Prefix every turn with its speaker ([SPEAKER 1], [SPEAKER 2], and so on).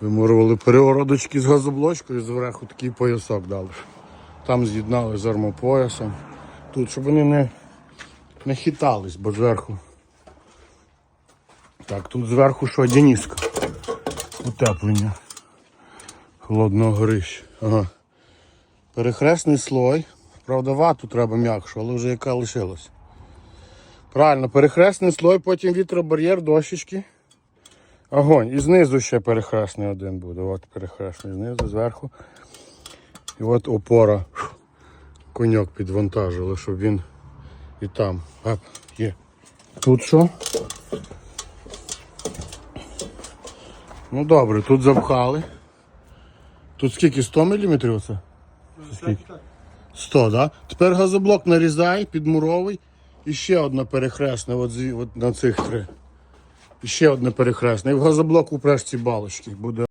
[SPEAKER 1] Вимурували перегородочки з газоблочкою, зверху такий поясок дали. Там з'єднали з армопоясом. Тут, щоб вони не, не хитались, бо зверху. Так, тут зверху що, Дениска. Утеплення. Холодного горища. Ага. Перехресний слой. Правда, вату треба м'якшу, але вже яка лишилась. Правильно, перехресний слой, потім вітробар'єр, дощечки. Огонь. І знизу ще перехресний один буде. От перехресний знизу, зверху. І от опора. Коньок підвантажили, щоб він і там. Ап, є. Тут що? Ну добре, тут запхали. Тут скільки? 100 мм це? Скільки? 100, так? Да? Тепер газоблок нарізай, підмуровий. І ще одне перехресне от, от на цих три. Ще одне перехресне. І в газоблок упреш ці балочки. Буде